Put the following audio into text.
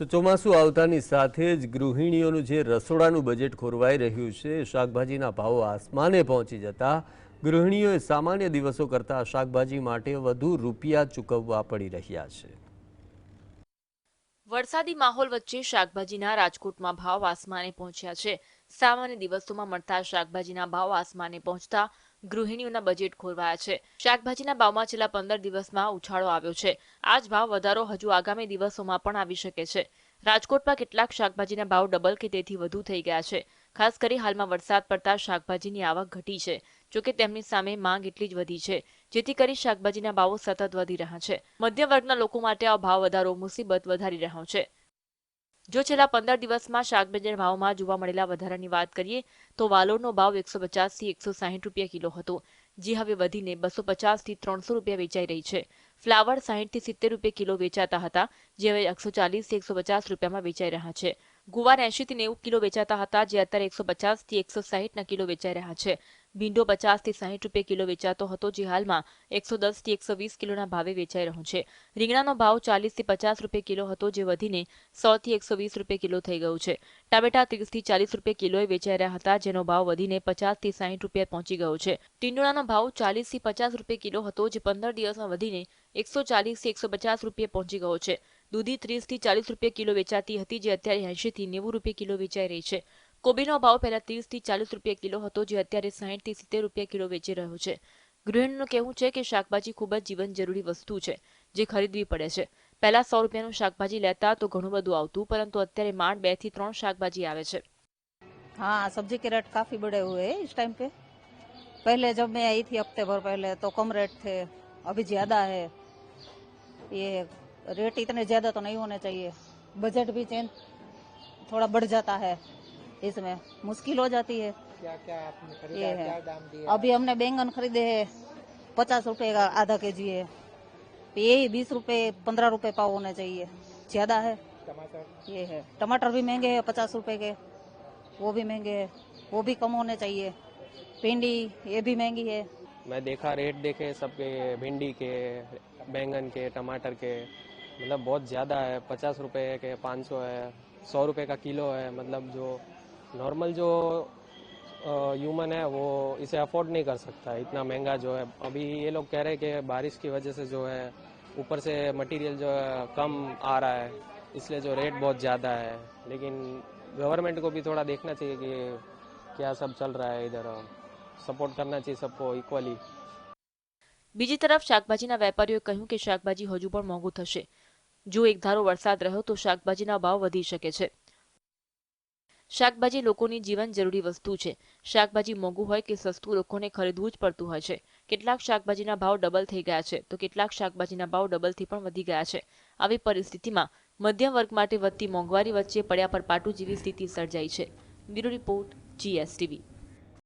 તો ચોમાસું આવતાની સાથે જ ગૃહિણીઓનું જે રસોડાનું બજેટ ખોરવાઈ રહ્યું છે, શાકભાજીના ભાવો આસમાને પહોંચી જતા ગૃહિણીઓએ સામાન્ય દિવસો કરતાં શાકભાજી માટે વધુ રૂપિયા ચૂકવવા પડી રહ્યા છે. વરસાદી માહોલ વચ્ચે શાકભાજીના રાજકોટમાં ભાવ આસમાને પહોંચ્યા છે. સામાન્ય દિવસોમાં મળતા શાકભાજીના ભાવ આસમાને પહોંચતા ગૃહિણીઓના બજેટ ખોરવાયા છે. શાકભાજીના ભાવમાં છેલ્લા પંદર દિવસમાં ઉછાળો આવ્યો છે. આ જ ભાવ વધારો હજુ આગામી દિવસોમાં પણ આવી શકે છે. રાજકોટમાં કેટલાક શાકભાજીના ભાવ ડબલ કે તેથી વધુ થઈ ગયા છે. ખાસ કરી હાલમાં વરસાદ પડતા શાકભાજીની આવક ઘટી છે. જોકે તેમની સામે માંગ એટલી જ વધી છે, જેથી કરી શાકભાજીના ભાવો સતત વધી રહ્યા છે. મધ્યવર્ગના લોકો માટે આ ભાવ વધારો મુસીબત વધારી રહ્યો છે. જો છેલ્લા પંદર દિવસમાં શાકભાજીના ભાવમાં જોવા મળેલા વધારાની વાત કરીએ, તો વાલોરનો ભાવ એકસો પચાસથી એકસો સાહીઠ રૂપિયા કિલો હતો. જે હવે વધીને બસો પચાસથી ત્રણસો રૂપિયા વેચાઈ રહી છે. ફ્લાવર સાહીઠથી સિત્તેર રૂપિયા કિલો વેચાતા હતા, જે હવે એકસો ચાલીસથી એકસો પચાસ રૂપિયામાં વેચાઈ રહ્યા છે. ગુવાર એંશીથી નેવું કિલો વેચાતા હતા, જે અત્યારે એકસો પચાસથી એકસો સાહીઠના કિલો વેચાઈ રહ્યા છે. ભીંડો પચાસથી સાહીઠ રૂપિયા કિલો વેચાતો હતો, જે હાલમાં એકસો દસથી એકસો વીસ કિલોના ભાવે વેચાઈ રહ્યો છે. રીંગણાનો ભાવ ચાલીસથી પચાસ રૂપિયા કિલો હતો, જે વધીને સોથી એકસો વીસ રૂપિયા કિલો થઈ ગયું છે. ટામેટા ત્રીસથી ચાલીસ રૂપિયા કિલોએ વેચાઈ રહ્યા હતા, જેનો ભાવ વધીને પચાસથી સાહીઠ રૂપિયા પહોંચી ગયો છે. ટીંડોળાનો ભાવ ચાલીસથી પચાસ રૂપિયા કિલો હતો, જે પંદર દિવસમાં વધીને એકસો ચાલીસથી એકસો પચાસ રૂપિયા પહોંચી ગયો છે. દૂધી ત્રીસથી ચાલીસ રૂપિયા કિલો વેચાતી હતી, જે અત્યારે એંશીથી નેવું રૂપિયા કિલો વેચાઈ રહી છે. કોબીનો ભાવ પહેલા ત્રીસથી ચાલીસ રૂપિયા કિલો હતો જે અત્યારે સાહીઠથી સિત્તેર રૂપિયા કિલો વેચી રહ્યો છે ગૃહિણીનું કહેવું છે કે શાકભાજી ખૂબ જ જીવન જરૂરી વસ્તુ છે જે ખરીદવી પડે છે પહેલા સો રૂપિયાનું શાકભાજી લેતા તો ઘણું બધું આવતું પરંતુ અત્યારે માંડ બે થી ત્રણ શાકભાજી આવે છે हाँ सब्जी के रेट काफ़ी बढ़े हुए हैं इस टाइम पे पहले जब मैं आई थी हफ्ते भर पहले तो कम रेट थे अभी ज़्यादा है ये रेट इतने ज़्यादा तो नहीं होने चाहिए बजट भी चेंज थोड़ा बढ़ जाता है इसमें मुश्किल हो जाती है। क्या क्या आपने ये खरीदा है। क्या दाम दिए अभी हमने बैंगन खरीदे है पचास रुपए का आधा के जी है। यही बीस रुपए पंद्रह रुपए पाव होने चाहिए। ज़्यादा है। टमाटर? ये है। टमाटर भी महँगे है पचास रुपए के। वो भी महँगे है। वो भी कम होने चाहिए। भिंडी ये भी महँगी है। मैं देखा रेट देखे सबके भिंडी के बैंगन के टमाटर के। मतलब बहुत ज़्यादा है। पचास रुपए के पाँच सौ है। सौ रुपए का किलो है। मतलब जो नॉर्मल जो ह्यूमन है वो इसे अफोर्ड नहीं कर सकता इतना महंगा जो है अभी ये लोग कह रहे हैं कि बारिश की वजह से जो है ऊपर से मटेरियल जो है कम आ रहा है इसलिए जो रेट बहुत ज़्यादा है लेकिन गवर्नमेंट को भी थोड़ा देखना चाहिए कि क्या सब चल रहा है इधर सपोर्ट करना चाहिए सबको इक्वली બીજી તરફ શાકભાજીના વેપારીઓએ કહ્યું કે શાકભાજી હજુ પણ મોંઘું થશે જો એક ધારો વરસાદ રહ્યો તો શાકભાજીના ભાવ વધી શકે છે શાકભાજી લોકોની જીવન જરૂરી વસ્તુ છે. શાકભાજી મોંઘું હોય કે સસ્તું લોકોને ખરીદવું જ પડતું હોય છે. કેટલાક શાકભાજીના ભાવ ડબલ થઈ ગયા છે, તો કેટલાક શાકભાજીના ભાવ ડબલથી પણ વધી ગયા છે. આવી પરિસ્થિતિમાં મધ્યમ વર્ગ માટે વધતી મોંઘવારી વચ્ચે પડ્યા પર પાટું જેવી સ્થિતિ સર્જાઈ છે. Bureau report, GSTV.